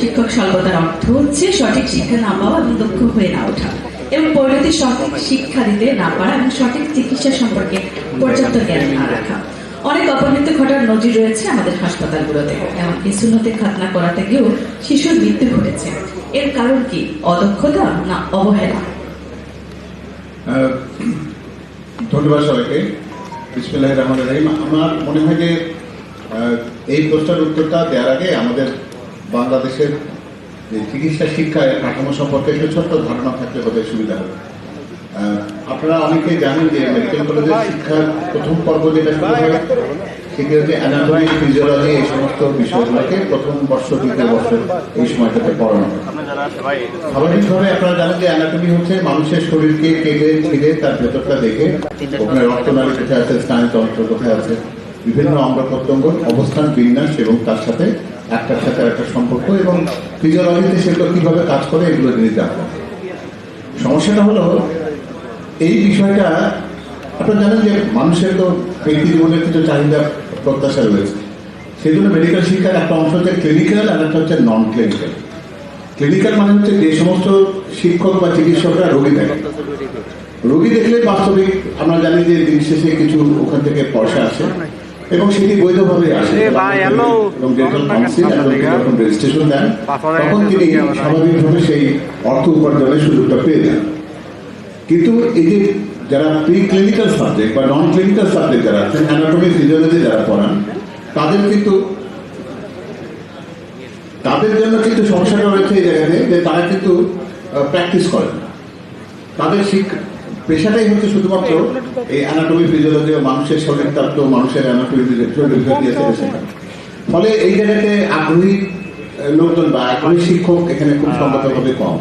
শিক্ষক স্বল্পতার অর্থ হচ্ছে সঠিক শিক্ষা না পাওয়া এবং দক্ষ হয়ে না ওঠা এবং পরিণতি সঠিক শিক্ষা দিতে না পারা এবং সঠিক চিকিৎসা সম্পর্কে পর্যাপ্ত জ্ঞান না রাখা। অনেক অপমৃত্যু ঘটার নজির রয়েছে আমাদের হাসপাতালগুলোতে। এমনকি সুন্নতে খাতনা করাতে গিয়েও শিশুর মৃত্যু ঘটেছে। এর কারণ কি? অদক্ষতা না অবহেলা? ধন্যবাদ সবাইকে। বিসমিল্লাহ রহমান রহিম। আমার মনে হয় যে এই প্রশ্নের উত্তরটা দেওয়ার আগে আমাদের বাংলাদেশের যে চিকিৎসা শিক্ষায় কাঠামো সম্পর্কে একটু ছোট্ট ধারণা থাকলে বোধ সুবিধা হবে। আপনারা অনেকেই জানেন যে মেডিকেল কলেজের শিক্ষার প্রথম পর্ব যেটা শুরু হয়, সেটি হচ্ছে অ্যানাটমি ফিজিওলজি এই সমস্ত বিষয়গুলোকে প্রথম বর্ষ, দ্বিতীয় বর্ষ এই সময়টাতে পড়ানো। স্বাভাবিকভাবে আপনারা জানেন যে অ্যানাটমি হচ্ছে মানুষের শরীরকে কেটে ছিঁড়ে তার ভেতরটা দেখে ওখানে রক্তনালী কোথায় আছে, স্নায়ুতন্ত্র কোথায় আছে, বিভিন্ন অঙ্গ প্রত্যঙ্গ অবস্থান, বিন্যাস এবং তার সাথে একটার সাথে একটা সম্পর্ক এবং ফিজিওলজিতে সেগুলো কীভাবে কাজ করে এগুলো জিনিস জানতে হবে। সমস্যাটা হলো, এই বিষয়টা আপনারা জানেন যে মানুষের তো ব্যক্তি জীবনের কিছু চাহিদা প্রত্যাশা রয়েছে। সেই জন্য মেডিকেল শিক্ষার একটা অংশ হচ্ছে ক্লিনিক্যাল আর একটা হচ্ছে নন ক্লিনিক্যাল ক্লিনিক্যাল মানে হচ্ছে যে সমস্ত শিক্ষক বা চিকিৎসকরা রোগী দেখে। রোগী দেখলে বাস্তবিক আমরা জানি যে দিন শেষে কিছু ওখান থেকে পয়সা আসে এবং সেটি বৈধভাবে আসে। এ এবং ডেন্টাল কাউন্সিল এবং দিকে। রেজিস্ট্রেশন দেন তখন তিনি স্বাভাবিকভাবে সেই অর্থ উপার্জনের সুযোগটা পেয়ে যান। কিন্তু এই যে যারা প্রি ক্লিনিক্যাল সাবজেক্ট বা নন ক্লিনিক্যাল সাবজেক্ট যারা আছেন অ্যানাটমি ফিজিওলজি যারা পড়ান তাদের কিন্তু তাদের জন্য কিন্তু সমস্যাটা রয়েছে এই জায়গাতে যে তারা কিন্তু প্র্যাকটিস করেন না। তাদের শিক্ষা পেশাটাই হচ্ছে শুধুমাত্র এই অ্যানাটমি ফিজিওলজি মানুষের শরীর তত্ত্ব মানুষের অ্যানাটমি শেখা ফলে এই জায়গাতে আগ্রহী লোকজন বা আগ্রহী শিক্ষক এখানে খুব সম্মতভাবে কম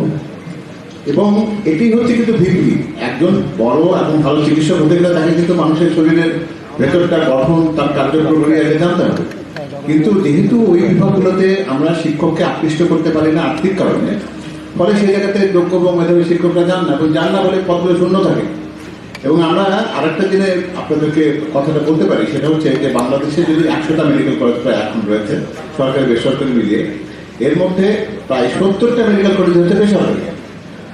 এবং এটি হচ্ছে কিন্তু ভিত্তি। একজন বড় এবং ভালো চিকিৎসক হতে গেলে তাকে কিন্তু মানুষের শরীরের ভেতরটা গঠন তার কার্যপ্রক্রিয়া আগে জানতে হবে। কিন্তু যেহেতু ওই বিভাগগুলোতে আমরা শিক্ষককে আকৃষ্ট করতে পারি না আর্থিক কারণে ফলে সেই জায়গাতে যোগ্য এবং মেধাবী শিক্ষকরা যান না এবং যান না বলে পদগুলো শূন্য থাকে। এবং আমরা আরেকটা দিনে আপনাদেরকে কথাটা বলতে পারি, সেটা হচ্ছে যে বাংলাদেশে যদি একশোটা মেডিকেল কলেজ প্রায় এখন রয়েছে, সরকারি বেসরকারি মিলিয়ে, এর মধ্যে প্রায় সত্তরটা মেডিকেল কলেজ হচ্ছে বেসরকারি।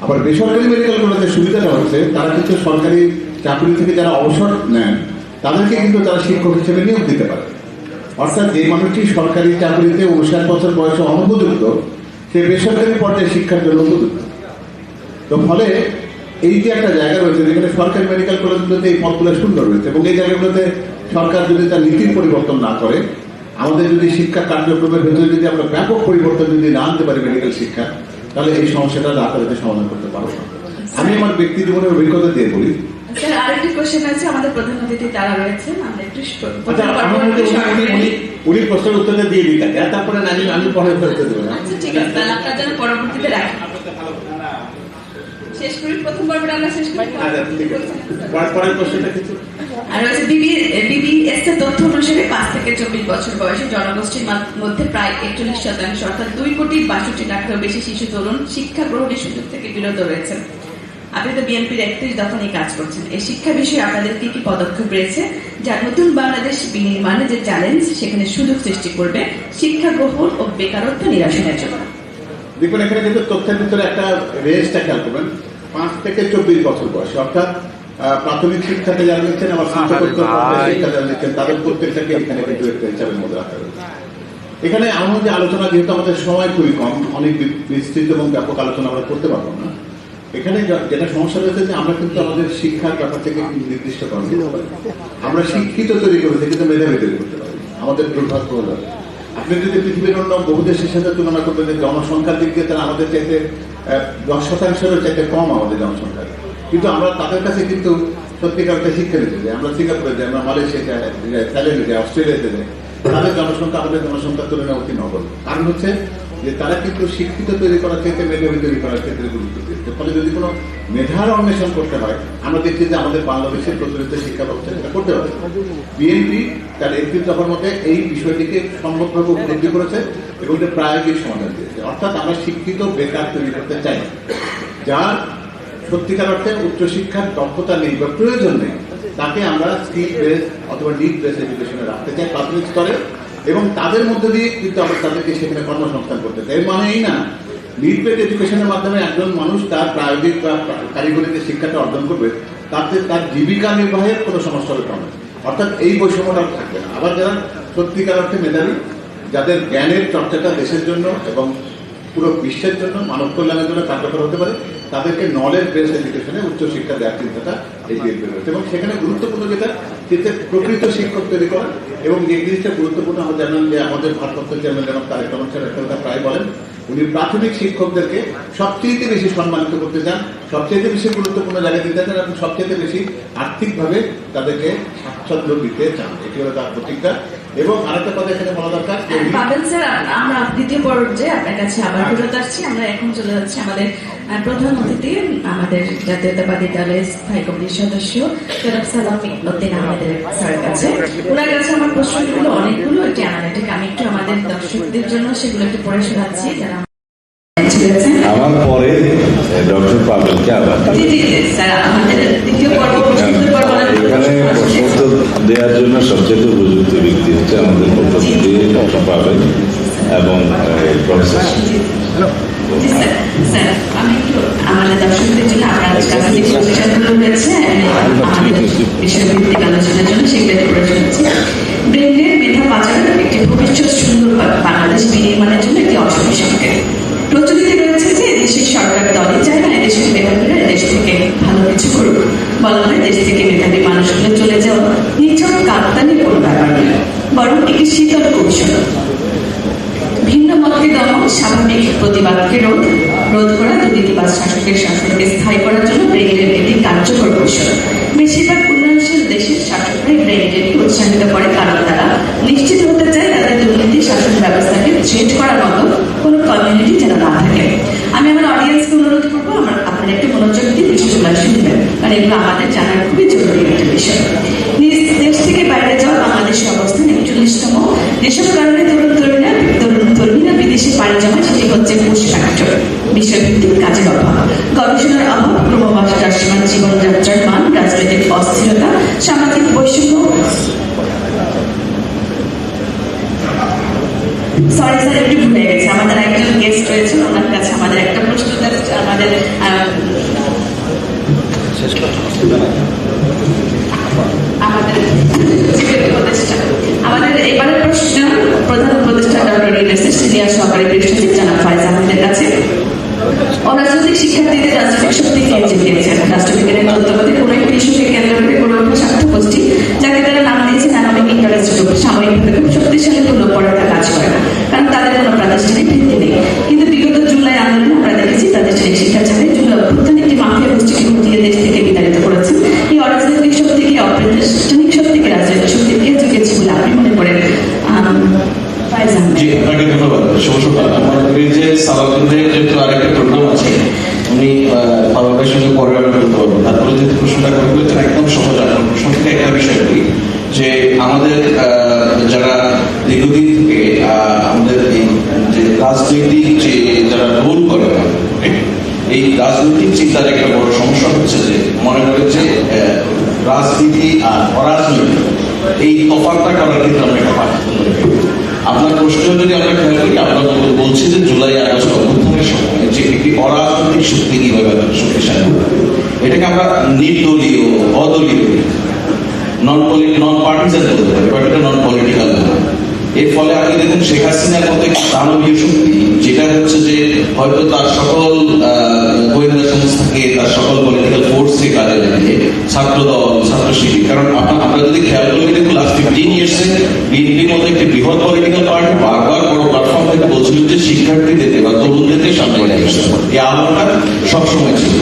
আবার বেসরকারি মেডিকেল কলেজের সুবিধাটা হচ্ছে, তারা কিন্তু সরকারি চাকরি থেকে যারা অবসর নেন, তাদেরকে কিন্তু তারা শিক্ষক হিসেবে নিয়োগ দিতে পারে। অর্থাৎ যে মানুষটি সরকারি চাকরিতে উনষাট বছর বয়সে অনুপযুক্ত, সে বেসরকারি পর্যায়ে শিক্ষার জন্য উপযুক্ত। তো ফলে এই যে একটা জায়গা রয়েছে যেখানে সরকারি মেডিকেল কলেজগুলোতে এই পদগুলো সুন্দর রয়েছে এবং এই জায়গাগুলোতে সরকার যদি তার নীতির পরিবর্তন না করে আমাদের যদি শিক্ষা কার্যক্রমের ভেতরে যদি আমরা ব্যাপক পরিবর্তন যদি না আনতে পারি মেডিকেল শিক্ষা তাহলে এই সমস্যাটা রাতারাতি সমাধান করতে পারব না। আমি আমার ব্যক্তি জীবনের অভিজ্ঞতা দিয়ে বলি। স্যার আরেকটি কোশ্চেন আছে আমাদের প্রধান অতিথি তারা রয়েছেন আমরা একটু আচ্ছা উনি- প্রশ্নের উত্তরটা দিয়ে দিই তারপরে আমি আমি পরে ফেরত দেবো আচ্ছা ঠিক আছে তাহলে আপনার জন্য পরবর্তীতে রাখি। শেষ করি প্রথম পর্বটা আমরা শেষ করি। আচ্ছা ঠিক আছে। পরের- পরের প্রশ্নটা কিছু আর হচ্ছে বিবি বিবিএস এর তথ্য অনুসারে পাঁচ থেকে চব্বিশ বছর বয়সী জনগোষ্ঠীর মধ্যে প্রায় একচল্লিশ শতাংশ অর্থাৎ দুই কোটি বাষট্টি লাখেরও বেশি শিশু তরুণ শিক্ষা গ্রহণের সুযোগ থেকে বিরত রয়েছেন। আপনি তো বিএনপির একত্রিশ দফানি কাজ করছেন। এই শিক্ষা বিষয়ে আপনাদের কি কি পদক্ষেপ রয়েছে যা নতুন বাংলাদেশ বিনির্মাণে যে চ্যালেঞ্জ সেখানে সুযোগ সৃষ্টি করবে শিক্ষা গ্রহণ ও বেকারত্ব নিরসনের জন্য? দেখুন এখানে কিন্তু তথ্যের ভিতরে একটা রেঞ্জটা খেয়াল করবেন। পাঁচ থেকে চব্বিশ বছর বয়স অর্থাৎ প্রাথমিক শিক্ষাতে যারা নিচ্ছেন আবার স্নাতকোত্তর। শিক্ষা যারা নিচ্ছেন তাদের প্রত্যেকটাকে এখানে কিন্তু একটা হিসাবের মধ্যে রাখা রয়েছে এখানে আমার যে আলোচনা যেহেতু আমাদের সময় খুবই কম অনেক বিস্তৃত এবং ব্যাপক আলোচনা আমরা করতে পারব না। এখানে যেটা সমস্যা রয়েছে যে আমরা কিন্তু আমাদের শিক্ষার ব্যাপার থেকে নির্দিষ্ট করা আমরা শিক্ষিত তৈরি করেছি কিন্তু মেধাবী তৈরি করতে পারি আমাদের দুর্ভাগ্য হলো আপনি যদি পৃথিবীর অন্য বহু দেশের সাথে তুলনা করতে যে জনসংখ্যার দিক দিয়ে তারা আমাদের চাইতে দশ শতাংশেরও চাইতে কম আমাদের জনসংখ্যা। কিন্তু আমরা তাদের কাছে কিন্তু সত্যিকার শিক্ষা নিতে যাই আমরা সিঙ্গাপুরে যাই আমরা মালয়েশিয়া যাই, থাইল্যান্ডে যাই অস্ট্রেলিয়াতে যাই তাদের জনসংখ্যা আমাদের জনসংখ্যার তুলনায় অতি নগর কারণ হচ্ছে যে তারা কিন্তু শিক্ষিত তৈরি করার ক্ষেত্রে, মেধাবী তৈরি করার ক্ষেত্রে গুরুত্ব দিচ্ছে ফলে যদি কোনো মেধার অন্বেষণ করতে হয়, আমরা দেখছি যে আমাদের বাংলাদেশের প্রচলিত শিক্ষা ব্যবস্থা সেটা করতে হবে বিএনপি তার একত্রিশ দফার মধ্যে এই বিষয়টিকে সম্ভবভাবে উপলব্ধি করেছে এবং এটা প্রায়োগিক সমাধান দিয়েছে। অর্থাৎ আমরা শিক্ষিত, বেকার তৈরি করতে চাই। যার সত্যিকার অর্থে উচ্চশিক্ষার দক্ষতা নেই বা প্রয়োজন নেই, তাকে আমরা স্কিল বেস অথবা নিড বেস এডুকেশনে রাখতে চাই প্রাথমিক স্তরে। এবং তাদের মধ্যে দিয়ে কিন্তু আমরা তাদেরকে সেখানে কর্মসংস্থান করতে চাই। এর মানে এই না লিডপেড এডুকেশনের মাধ্যমে একজন মানুষ তার প্রায়োগিক বা কারিগরি যে শিক্ষাটা অর্জন করবে, তাতে তার জীবিকা নির্বাহের কোনো সমস্যা হবে না। অর্থাৎ এই বৈষম্যটা থাকবে না। আবার যারা সত্যিকার অর্থে মেধাবী, যাদের জ্ঞানের চর্চাটা দেশের জন্য এবং পুরো বিশ্বের জন্য, মানব কল্যাণের জন্য কার্যকর হতে পারে তাদেরকে নলেজ বেসড এডুকেশনে উচ্চশিক্ষা দেওয়ার চিন্তাটা এই বিএনপি রয়েছে। এবং সেখানে গুরুত্বপূর্ণ যেটা যেটা প্রকৃত শিক্ষক তৈরি করা এবং যে জিনিসটা গুরুত্বপূর্ণ আমরা জানেন যে আমাদের ভারপ্রাপ্ত চেয়ারম্যান যেমন তারেক রহমান স্যার একটা কথা প্রায় বলেন, উনি প্রাথমিক শিক্ষকদেরকে সবচেয়ে বেশি সম্মানিত করতে চান সবচেয়ে বেশি গুরুত্বপূর্ণ জায়গায় দিতে চান এবং সবচেয়ে বেশি আর্থিকভাবে তাদেরকে স্বাচ্ছন্দ্য দিতে চান। এটি হলো তার প্রতিজ্ঞা। এবং আরেকটা কথা এখানে বলা দরকার পাবেন স্যার আমরা দ্বিতীয় পর্যায়ে আপনার কাছে আবার ফেরত আসছি। আমরা এখন চলে যাচ্ছি আমাদের প্রধান অতিথি আমাদের জাতীয়তাবাদী দলের স্থায়ী কমিটির সদস্য জনাব সালাম আহমেদের স্যারের কাছে। ওনার কাছে আমার প্রশ্নগুলো অনেকগুলো একটি অ্যানালিটিক আমি একটু আমাদের দর্শকদের জন্য সেগুলো একটু পড়ে শোনাচ্ছি যারা আমার পরে ডক্টর পাবেলকে আবার জি জি জি, স্যার আমাদের দ্বিতীয় পর্ব দেওয়ার জন্য সবচেয়ে উপযুক্ত ব্যক্তি হচ্ছে আমাদের পক্ষ থেকে ডক্টর পাবেল এবং প্রফেসর ব্রেনের মেধা পাচার একটি ভবিষ্যৎ সুন্দর বা- বাংলাদেশ বিনির্মাণের জন্য একটি অসুবিধা প্রচলিত রয়েছে যে দেশের সরকার দলে চায় না এদেশের মেধাবীরা দেশ থেকে ভালো কিছু করুক বলা হয় দেশ থেকে মেধাবী মানুষগুলো চলে যাওয়া নিছক কাপ্তানি কোনো ব্যাপার নয় বরং একটি শীতল কৌশল ভিন্ন মতকে দমন স্বাভাবিক প্রতিবাদকে রোধ রোধ করা দুর্নীতিবাদ শাসকের শাসনকে স্থায়ী করার জন্য ব্রেগেডের একটি কার্যকর কৌশল বেশিরভাগ উন্নয়নশীল দেশের শাসকরাই ব্রেগেডকে উৎসাহিত করে, কারণ তারা নিশ্চিত হতে চায় তাদের দুর্নীতি শাসন ব্যবস্থাকে থ্রেট করার মতো কোনো কমিউনিটি যেন না থাকে। আমি আমার অডিয়েন্সকে অনুরোধ করব, আমার, আপনারা একটু মনোযোগ দিয়ে বিষয়গুলো শুনবেন, কারণ এগুলো আমাদের জানার খুবই জরুরি একটা বিষয়। নিজ দেশ থেকে বাইরে যাওয়া বাংলাদেশের অবস্থান একচল্লিশতম। যেসব কারণে হচ্ছে পুশ ফ্যাক্টর বিষয়ভিত্তিক কাজের অভাব গবেষণার অভাব ক্রমবাস ক্রমবাসমান জীবনযাত্রার মান, রাজনৈতিক অস্থিরতা, সামাজিক বৈষম্য। সরি স্যার একটু ভুলে গেছে। আমাদের একজন গেস্ট রয়েছে, ওনার কাছে আমাদের একটা প্রশ্ন আমাদের আমাদের আমাদের এবারের প্রশ্ন, প্রধান উপদেষ্টা ডক্টর ইউনেসে সিনিয়র সহকারী পৃষ্ঠপোষক জানাব ফয়েজ আহমেদের কাছে। অরাজনৈতিক শিক্ষার্থীদের রাজনৈতিক শক্তি কে জিতিয়েছেন রাষ্ট্রবিজ্ঞানের তত্ত্বাবধানে কোনো একটি ইস্যুকে কেন্দ্র করে ওঠা স্বার্থ গোষ্ঠী, যাকে তারা নাম দিয়েছেন একাডেমিক ইন্টারেস্ট গ্রুপ সাময়িকভাবে খুব শক্তিশালী কোনো পড়াটা কাজ করে। না কারণ তাদের কোনো প্রাতিষ্ঠানিক ভিত্তি নেই কিন্তু বিগত জুলাই আন্দোলনে আমরা দেখেছি প্রাতিষ্ঠানিক শিক্ষা চাকরি জুলাই অভ্যুত্থান একটি মাফিয়া গোষ্ঠীকে ঘটিয়ে দেশ থেকে বিতাড়িত করেছেন এই অরাজনৈতিক শক্তিকে অপ্রাতিষ্ঠানিক শক্তিকে রাজনৈতিক শক্তিকে যুগেছে বলে আপনি মনে করেন আম, ফাইজ আহমেদ জি আপনাকে ধন্যবাদ শুভ সকাল আমাদের এই যে সালাউদ্দিনের যেহেতু আরেকটা প্রোগ্রাম আছে উনি পাওয়ারের সঙ্গে পরে আমি করতে পারব তারপরে যে প্রশ্নটা করে করেছেন একদম সহজ আপনার প্রশ্ন থেকে একটা বিষয় করি যে আমাদের আহ, যারা দীর্ঘদিন থেকে আহ, আমাদের এই যে রাজনৈতিক যে যারা রোল করে right? এই রাজনৈতিক চিন্তার একটা বড় সমস্যা হচ্ছে যে মনে করে যে আহ, রাজনীতি আর অরাজনীতি এই তফাৎটা করার ক্ষেত্রে আমরা একটা পার্থক্য করে ফেলি। আপনার প্রশ্ন যদি আমরা খেয়াল করি বল- বলছি যে জুলাই, আগস্ট অভ্যুত্থানের সময় যে একটি অরাজনৈতিক শক্তি কীভাবে শক্তিশালী এটাকে আমরা নির্দলীয়, অদলীয় নন নন পার্টিজান বলতে পারি বাট এটা নন পলিটিক্যাল এর ফলে আপনি দেখুন, শেখ হাসিনার মতো একটি দানবীয় শক্তি, যেটা হচ্ছে যে হয়তো তার সকল গোয়েন্দা সংস্থাকে, তার সকল পলিটিক্যাল কাজে লাগিয়ে ছাত্র দল ছাত্র শিবির কারণ আপনা- আমরা যদি খেয়াল করি দেখুন লাস্ট ফিফটিন ইয়ার্সে বিএনপির মতো একটি বৃহৎ পলিটিক্যাল পার্টি বারবার বড় প্ল্যাটফর্ম থেকে বলছিল যে শিক্ষার্থীদেরকে বা তরুণদেরকে সামনে নিয়ে আসতে এই আলোটা সবসময় ছিল।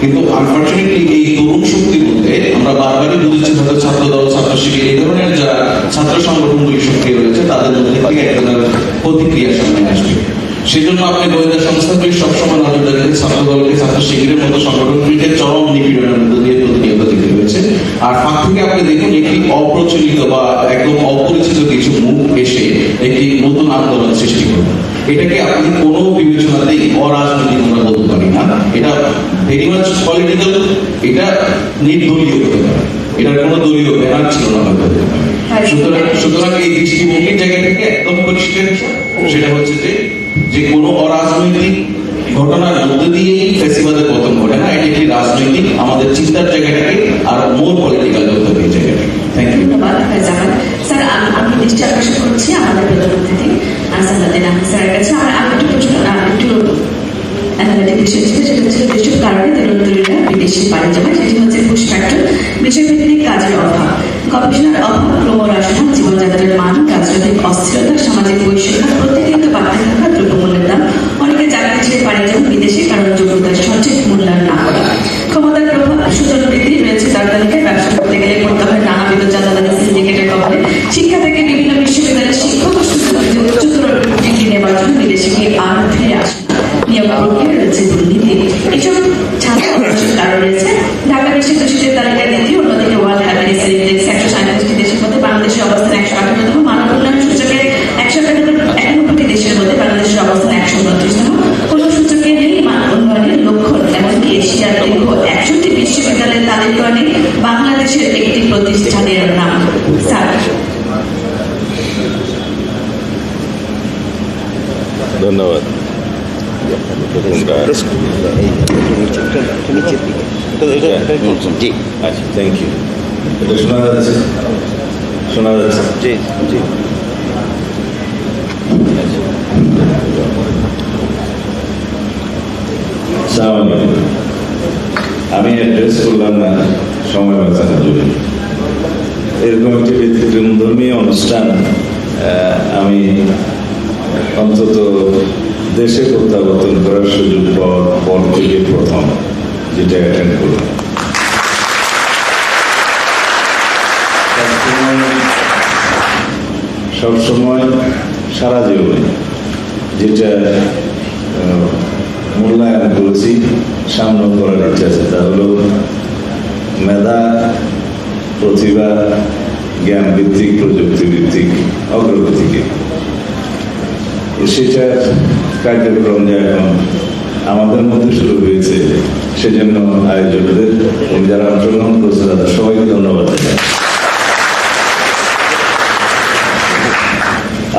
কিন্তু আনফর্চুনেটলি এই তরুণ শক্তি বলতে আমরা বারবারই বুঝেছি হয়তো ছাত্র দল ছাত্র শিবির এই ধরনের যারা ছাত্র সংগঠনগুলি শক্তি রয়েছে, তাদের মধ্যে থেকে এক ধরনের প্রতিক্রিয়া সামনে আসবে সেজন্য আপনি গোয়েন্দা সংস্থাগুলি সবসময় নজর ছাত্র শিবিরের মতো সংগঠনগুলিকে চরম নিপীড়নের মধ্যে দিয়ে প্রতিনিয়ত দিতে হয়েছে আর ফাঁক থেকে আপনি দেখুন একটি অপ্রচলিত বা একদম অপরিচিত কিছু মুখ এসে একটি নতুন আন্দোলন সৃষ্টি করবে এটাকে আপনি কোনো বিবেচনাতেই অরাজনৈতিক আমরা বলতে পারি না। এটা ভেরি মাচ পলিটিক্যাল এটা নির্দলীয় হতে পারে। এটার কোনো দলীয় ব্যানার ছিল না হয়তো সুতরাং সুতরাং এই দৃষ্টিভঙ্গির জায়গা থেকে একদম পরিষ্কার সেটা হচ্ছে যে যে কোনো অরাজনৈতিক ঘটনার মধ্য দিয়েই ফেসিবাদের পতন ঘটে না, এটি একটি রাজনৈতিক আমাদের চিন্তার জায়গাটাকে আর মোর পলিটিক্যাল করতে হবে এই জায়গাটাকে থ্যাংক ইউ এরকম একটি ব্যতিক্রম ধর্মীয় অনুষ্ঠান আমি অন্তত দেশে প্রত্যাবর্তন করার সুযোগ পাওয়ার পর থেকে প্রথম যেটা অ্যাটেন্ড করলাম। সবসময় সারা জীবনে যেটা মূল্যায়ন করেছি, সামনে করার ইচ্ছা আছে, তা হলো মেধা, প্রতিভা জ্ঞান ভিত্তিক প্রযুক্তি ভিত্তিক অগ্রগতিকে সেটার কার্যক্রম যে এখন আমাদের মধ্যে শুরু হয়েছে, সেজন্য আয়োজকদের এবং যারা অংশগ্রহণ করছে তাদের সবাইকে ধন্যবাদ।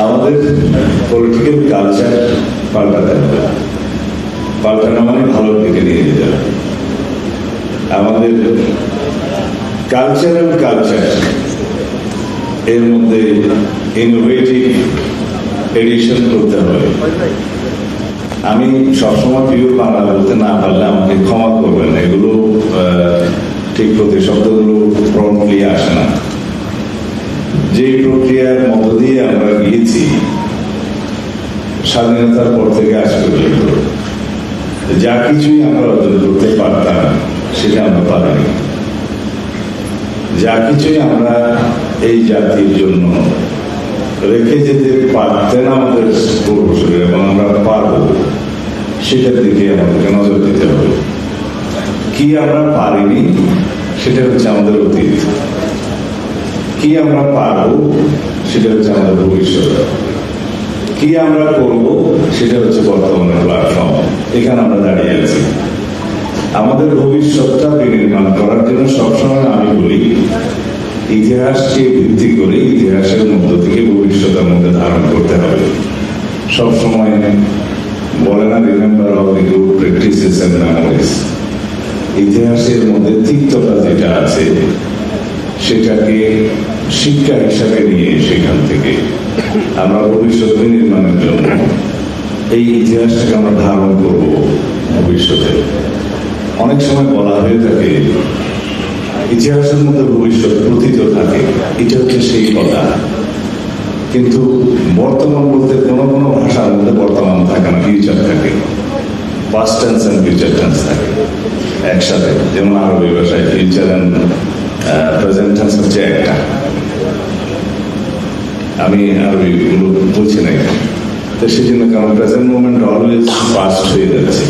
আমাদের পলিটিক্যাল কালচার পাল্টাতে হবে। পাল্টানো মানে ভালোর দিকে নিয়ে যেতে হবে। আমাদের কালচারাল কালচার এর মধ্যে ইনোভেটিভ এডিশন করতে হবে। আমি সবসময় পিওর বাংলা বলতে না পারলে আমাকে ক্ষমা করবেন, এগুলো ঠিক প্রতি শব্দগুলো প্রম্পলি আসে না। যে প্রক্রিয়ার মধ্য দিয়ে আমরা গিয়েছি, স্বাধীনতার পর থেকে আজ পর্যন্ত, যা কিছুই আমরা অর্জন করতে পারতাম সেটা আমরা পারিনি যা কিছুই আমরা এই জাতির জন্য রেখে যেতে পারতেন আমাদের পূর্বসূরি এবং আমরা পারব। সেটার দিকে আমাদেরকে নজর দিতে হবে। কি আমরা পারিনি, সেটা হচ্ছে আমাদের অতীত। কি আমরা পারব, সেটা হচ্ছে আমাদের ভবিষ্যৎ। কি আমরা করব, সেটা হচ্ছে বর্তমানের প্ল্যাটফর্ম এখানে আমরা দাঁড়িয়ে আছি। আমাদের ভবিষ্যৎটা বিনির্মাণ করার জন্য সবসময় আমি বলি ইতিহাসকে ভিত্তি করে ইতিহাসের মধ্য থেকে ভবিষ্যতের মধ্যে ধারণ করতে হবে। সবসময় বলে না রিমেম্বার দি গুড প্র্যাকটিসেস ইতিহাসের মধ্যে তিক্ততা যেটা আছে, সেটাকে শিক্ষা হিসাবে নিয়ে সেখান থেকে আমরা ভবিষ্যৎ নির্মাণের জন্য এই ইতিহাসটাকে আমরা ধারণ করব ভবিষ্যতে। অনেক সময় বলা হয়ে থাকে, ইতিহাসের মধ্যে ভবিষ্যৎ প্রতীত থাকে, এটা হচ্ছে সেই কথা। কিন্তু বর্তমান বলতে কোনো কোনো ভাষার মধ্যে বর্তমান থাকে না ফিউচার থাকে। Past tense and future tense থাকে। একসাথে, যেমন আরবি ভাষায় ফিউচার অ্যান্ড প্রেজেন্ট টেন্স হচ্ছে একটা। আমি আরবি বলছি না তো সেই জন্য কারণ প্রেজেন্ট মুভমেন্ট অলওয়েজ পাস্ট হয়ে যাচ্ছে।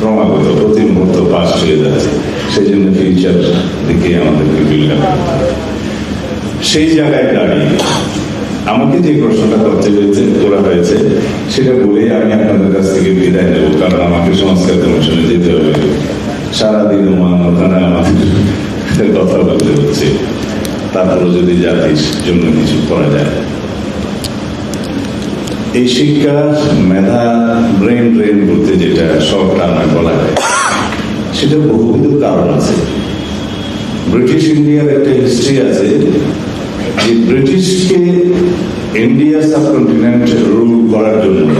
ক্রমাগত প্রতি মুহূর্ত পাস্ট হয়ে যাচ্ছে। সেই জন্য ফিউচার দিকে আমাদেরকে বিল্ড সেই জায়গায় দাঁড়িয়ে আমাকে যে প্রশ্নটা করতে হয়েছে, করা হয়েছে, সেটা বলেই আমি আপনাদের কাছ থেকে বিদায় নেব, কারণ আমাকে সংস্কার কমিশনে যেতে হবে। সারাদিন ওখানে আমাদের কথা বলতে হচ্ছে। তারপরে যদি জাতির জন্য কিছু করা যায়। এই শিক্ষা, মেধা, ব্রেন ব্রেন বলতে যেটা সব টানা বলা হয়, সেটা বহুবিধ কারণ আছে। ব্রিটিশ ইন্ডিয়ার একটা হিস্ট্রি আছে যে ব্রিটিশকে ইন্ডিয়া সাবকন্টিনেন্ট রুল করার জন্য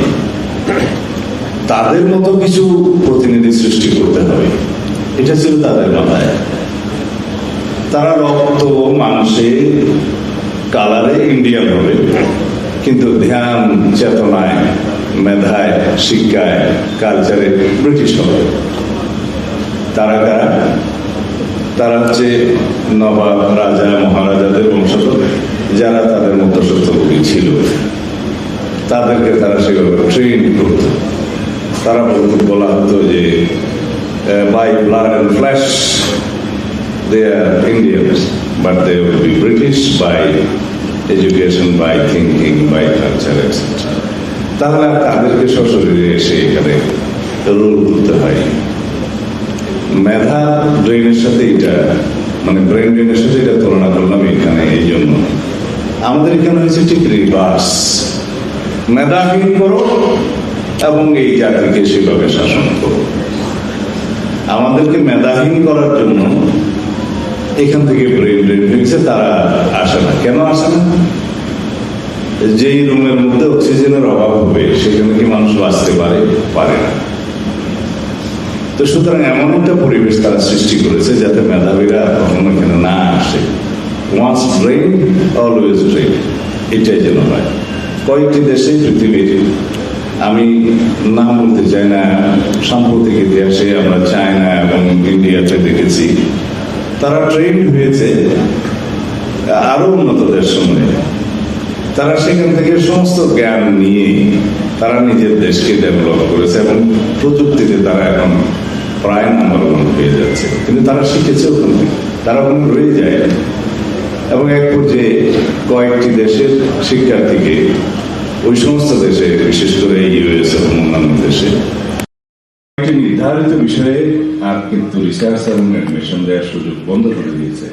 তাদের মতো কিছু প্রতিনিধি সৃষ্টি করতে হবে। এটা ছিল তাদের মাথায়। তারা রক্ত মানুষে কালারে ইন্ডিয়ান হবে। কিন্তু ধ্যান চেতনায় মেধায় শিক্ষায় কালচারে ব্রিটিশ হবে। তারা কারা? তারা হচ্ছে নবাব রাজা মহারাজাদের বংশধর যারা তাদের মতো সত্যভোগী ছিল। তাদেরকে তারা সেভাবে ট্রেন করত। তারা বলতো বলা হতো যে by blood and flesh they are Indians, but they will be British by education, by thinking by culture etc. তাহলে আর তাদেরকে সশরীরে এসে এখানে রোল করতে হয়। মেধা ব্রেনের সাথে এটা মানে ব্রেন ড্রেনের সাথে এটা তুলনা করলাম এখানে এই জন্য। আমাদের এখানে হয়েছে ঠিক রিভার্স মেধাহীন করো এবং এই জাতিকে সেভাবে শাসন করো। আমাদেরকে মেধাহীন করার জন্য এখান থেকে ব্রেন ব্রেন হয়েছে তারা আসে না। কেন আসে না? যেই রুমের মধ্যে অক্সিজেনের অভাব হবে, সেখানে কি মানুষ বাঁচতে পারে? পারে না। তো সুতরাং এমন একটা পরিবেশ তারা সৃষ্টি করেছে যাতে মেধাবীরা কখনো এখানে না আসে। ওয়ান্স ব্রেন অলওয়েজ ব্রেন এটাই যেন হয়। কয়েকটি দেশে পৃথিবীর, আমি নাম বলতে চাই না, সাম্প্রতিক ইতিহাসে আমরা চায়না এবং ইন্ডিয়াতে দেখেছি। তারা ট্রেন হয়েছে, আরও উন্নত দেশ সময়ে তারা সেখান থেকে সমস্ত জ্ঞান নিয়ে তারা নিজের দেশকে ডেভেলপ করেছে এবং প্রযুক্তিতে তারা এখন প্রায় নাম্বার ওয়ান হয়ে যাচ্ছে। কিন্তু তারা শিখেছে ওখান তারা ওখানে রয়ে যায়। এবং এক পর্যায়ে কয়েকটি দেশের শিক্ষার্থীকে ওই সমস্ত দেশে, বিশেষ করে ইউএস এবং অন্যান্য দেশে নির্ধারিত বিষয়ে আর কিন্তু রিসার্চ এবং অ্যাডমিশন দেওয়ার সুযোগ বন্ধ করে দিয়েছে।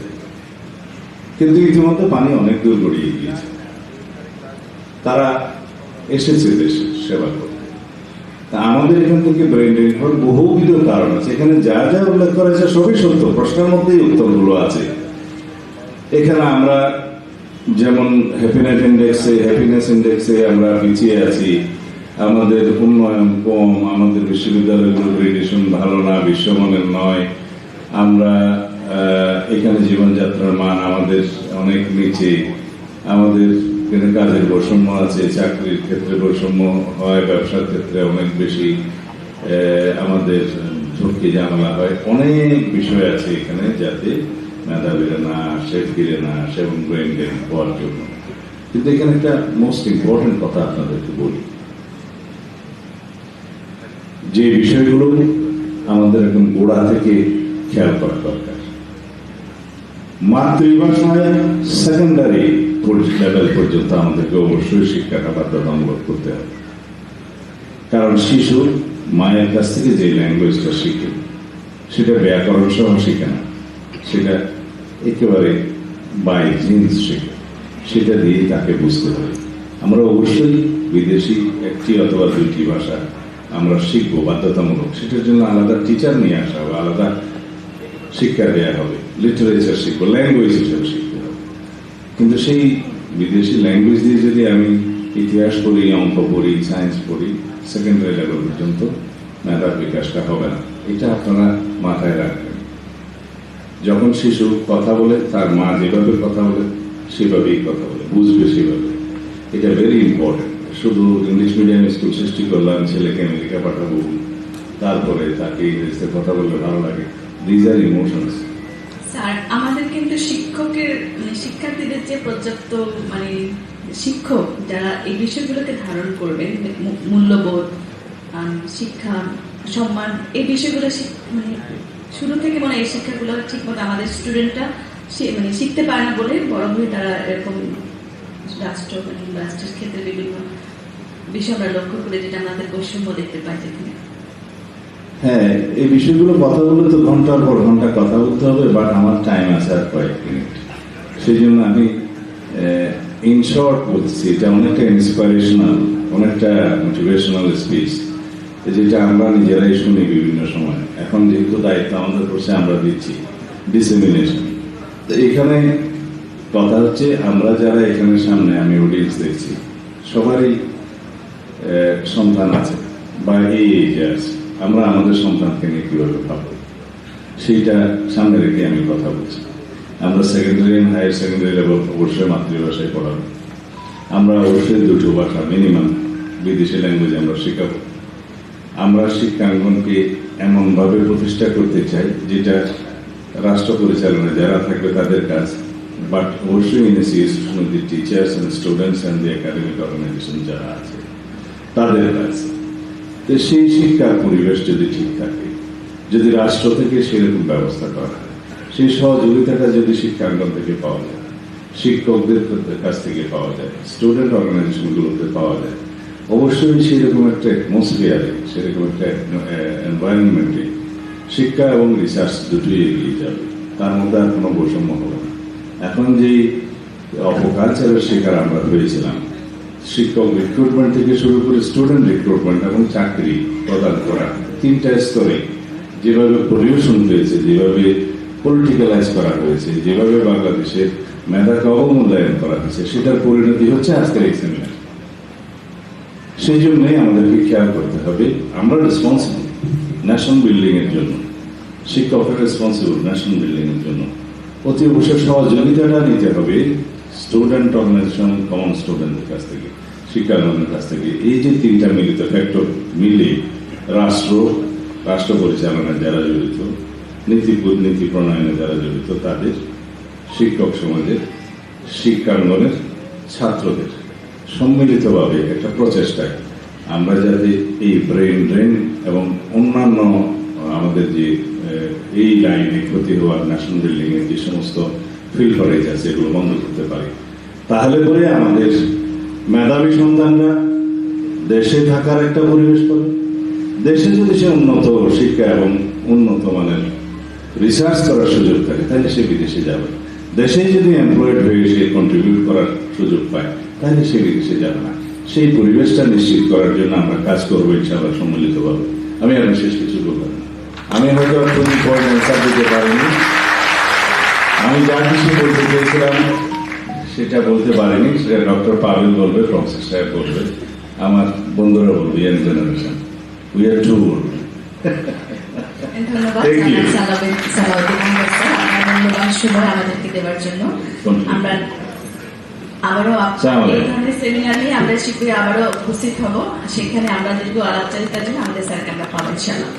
কিন্তু ইতিমধ্যে পানি অনেক দূর গড়িয়ে গিয়েছে। তারা এসেছে দেশে সেবা করতে। তা আমাদের এখান থেকে ব্রেন ড্রেন হওয়ার বহুবিধ কারণ আছে। এখানে যা যা উল্লেখ করা হয়েছে সবই সত্য। প্রশ্নের মধ্যেই উত্তরগুলো আছে। এখানে আমরা যেমন হ্যাপিনেস ইন্ডেক্সে হ্যাপিনেস ইন্ডেক্সে আমরা পিছিয়ে আছি। আমাদের উন্নয়ন কম, আমাদের বিশ্ববিদ্যালয়গুলোর গ্রেডেশন ভালো না, বিশ্বমানের নয়। আমরা এখানে জীবনযাত্রার মান আমাদের অনেক নিচে। আমাদের এখানে কাজের বৈষম্য আছে, চাকরির ক্ষেত্রে বৈষম্য হয়, ব্যবসার ক্ষেত্রে অনেক বেশি আমাদের ঝুঁকি ঝামেলা হয়। অনেক বিষয় আছে এখানে যাতে মেধাবীরা না আসে, ফিরে না আসে এবং ব্রেন হওয়ার জন্য। কিন্তু এখানে একটা মোস্ট ইম্পর্টেন্ট কথা আপনাদেরকে বলি। যে বিষয়গুলো আমাদের এখন গোড়া থেকে খেয়াল করা দরকার। মাতৃভাষায় সেকেন্ডারি লেভেল পর্যন্ত আমাদেরকে অবশ্যই শিক্ষাটা বাধ্যতামূলক করতে হবে। কারণ শিশু মায়ের কাছ থেকে যে ল্যাঙ্গুয়েজটা শিখে, সেটা ব্যাকরণ সহ শিখে না। সেটা একেবারে বাই জিন্স শেখে। সেটা দিয়ে তাকে বুঝতে হবে। আমরা অবশ্যই বিদেশি একটি অথবা দুইটি ভাষা আমরা শিখব বাধ্যতামূলক। সেটার জন্য আলাদা টিচার নিয়ে আসা হবে, আলাদা শিক্ষা দেওয়া হবে। লিটারেচার শিখব ল্যাঙ্গুয়েজ হিসেবে শিখতে হবে। কিন্তু সেই বিদেশি ল্যাঙ্গুয়েজ দিয়ে যদি আমি ইতিহাস পড়ি, অঙ্ক পড়ি সায়েন্স পড়ি সেকেন্ডারি লেভেল পর্যন্ত মেধার বিকাশটা হবে না। এটা আপনারা মাথায় রাখবেন। যখন শিশু কথা বলে, তার মা যেভাবে কথা বলে, সেভাবেই কথা বলে, বুঝবে সেভাবে। এটা ভেরি ইম্পর্টেন্ট শুধু ইংলিশ মিডিয়াম স্কুল সৃষ্টি করলাম, ছেলেকে আমেরিকা পাঠাবো, তারপরে তাকে ইংরেজিতে কথা বললে ভালো লাগে। দিজ আর ইমোশনস স্যার, আমাদের কিন্তু শিক্ষকের মানে শিক্ষার্থীদের যে পর্যাপ্ত মানে শিক্ষক যারা এই বিষয়গুলোকে ধারণ করবেন মূল্যবোধ শিক্ষা, সম্মান, এই বিষয়গুলো মানে শুরু থেকে মানে এই শিক্ষাগুলো ঠিক মতো আমাদের স্টুডেন্টরা মানে শিখতে পারে না বলে বড় হয়ে তারা এরকম রাষ্ট্র মানে রাষ্ট্রের ক্ষেত্রে বিভিন্ন বিষয় আমরা লক্ষ্য করে যেটা আমাদের বৈষম্য দেখতে পাই যেখানে। হ্যাঁ এই বিষয়গুলো কথা বলে তো ঘণ্টার পর ঘণ্টা কথা বলতে হবে বাট আমার টাইম আছে আর কয়েক মিনিট সেই জন্য আমি ইন শর্ট বলছি, এটা অনেকটা ইন্সপিরেশনাল অনেকটা মোটিভেশনাল স্পিচ যেটা আমরা নিজেরাই শুনি বিভিন্ন সময়। এখন যেহেতু দায়িত্ব আমাদের করছে আমরা দিচ্ছি। ডিসেমিনেশন তো এখানে কথা হচ্ছে, আমরা যারা এখানে সামনে, আমি অডিয়েন্স দেখছি, সবারই সন্তান আছে, বা এই এজে আছে। আমরা আমাদের সন্তানকে নিয়ে কীভাবে ভাববো? সেইটা সামনে রেখে আমি কথা বলছি। আমরা সেকেন্ডারি এবং হায়ার সেকেন্ডারি লেভেল অবশ্যই মাতৃভাষায় পড়াবো। আমরা অবশ্যই দুটো ভাষা মিনিমাম বিদেশি ল্যাঙ্গুয়েজ আমরা শেখাবো। আমরা শিক্ষাঙ্গনকে এমনভাবে প্রতিষ্ঠা করতে চাই, যেটা রাষ্ট্র পরিচালনা যারা থাকবে তাদের কাজ বাট অবশ্যই in association with the teachers and students and the academic organisation যারা আছে তাদের কাজ তো সেই শিক্ষার পরিবেশ যদি ঠিক থাকে, যদি রাষ্ট্র থেকে সেরকম ব্যবস্থা করা হয় সেই সহযোগিতাটা যদি শিক্ষাঙ্গন থেকে পাওয়া যায়, শিক্ষকদের কাছ থেকে পাওয়া যায় স্টুডেন্ট অর্গানাইজেশনগুলোতে পাওয়া যায়, অবশ্যই সেরকম একটা অ্যাটমসফিয়ারে সেরকম একটা এনভায়রনমেন্টে শিক্ষা এবং রিসার্চ দুটোই এগিয়ে যাবে। তার মধ্যে আর কোনো বৈষম্য হবে না। এখন যে অপকালচারের শিকার আমরা হয়েছিলাম, শিক্ষক রিক্রুটমেন্ট থেকে শুরু করে স্টুডেন্ট রিক্রুটমেন্ট এবং চাকরি প্রদান করা তিনটা স্তরে যেভাবে পরিবেশন হয়েছে, যেভাবে পলিটিক্যালাইজ করা হয়েছে, যেভাবে বাংলাদেশের মেধাকে অবমূল্যায়ন করা হয়েছে, সেটার পরিণতি হচ্ছে আজকের এই সেমিনার সেই জন্যই আমাদেরকে খেয়াল করতে হবে, আমরা রেসপন্সিবল ন্যাশন বিল্ডিং এর জন্য, শিক্ষকের রেসপন্সিবল ন্যাশন বিল্ডিং এর জন্য। অতি অবশ্যই সহযোগিতাটা নিতে হবে স্টুডেন্ট অর্গানাইজেশন কমন স্টুডেন্টদের কাছ থেকে শিক্ষাঙ্গনের কাছ থেকে। এই যে তিনটা মিলিত ফ্যাক্টর মিলে রাষ্ট্র রাষ্ট্র পরিচালনায় যারা জড়িত, নীতি নীতি প্রণয়নে যারা জড়িত, তাদের, শিক্ষক সমাজের, শিক্ষাঙ্গনের ছাত্রদের সম্মিলিতভাবে একটা প্রচেষ্টায় আমরা যাতে এই ব্রেন ড্রেন এবং অন্যান্য আমাদের যে এই লাইনে ক্ষতি হওয়ার ন্যাশনাল বিল্ডিং এর যে সমস্ত ফিল করেজ আছে, এগুলো বন্ধ করতে পারি। তাহলে পরে আমাদের মেধাবী সন্তানরা দেশে থাকার একটা পরিবেশ পাবে। দেশে যদি সে উন্নত শিক্ষা এবং উন্নত মানের রিসার্চ করার সুযোগ থাকে, তাহলে সে বিদেশে যাবে। দেশে যদি এমপ্লয়েড হয়ে সে কন্ট্রিবিউট করার সুযোগ পায়, তাহলে সে বিদেশে যাবে না। সেই পরিবেশটা নিশ্চিত করার জন্য আমরা কাজ করব, ইনশাআল্লাহ সম্মিলিতভাবে। আমি আর বিশেষ কিছু বললাম। আমি হয়তো কোনো পয়েন্ট অ্যান্সার দিতে পারিনি। আমি যা কিছু বলতে চেয়েছিলাম সেটা বলতে পারিনি। সেটা ডক্টর পাবেল বলবে প্রফেসর সাহেব বলবে আমার বন্ধুরা বলবে young generation. We are too old আমরা আবারও আপ- সালাম আলাইকুম। এই সেমিনার নিয়ে আমরা শীঘ্রই আবারও উপস্থিত হব। সেখানে আমরা দীর্ঘ আলাপচারিতার জন্য আমাদের স্যারকে আমরা পাবো ইনশাআল্লাহ।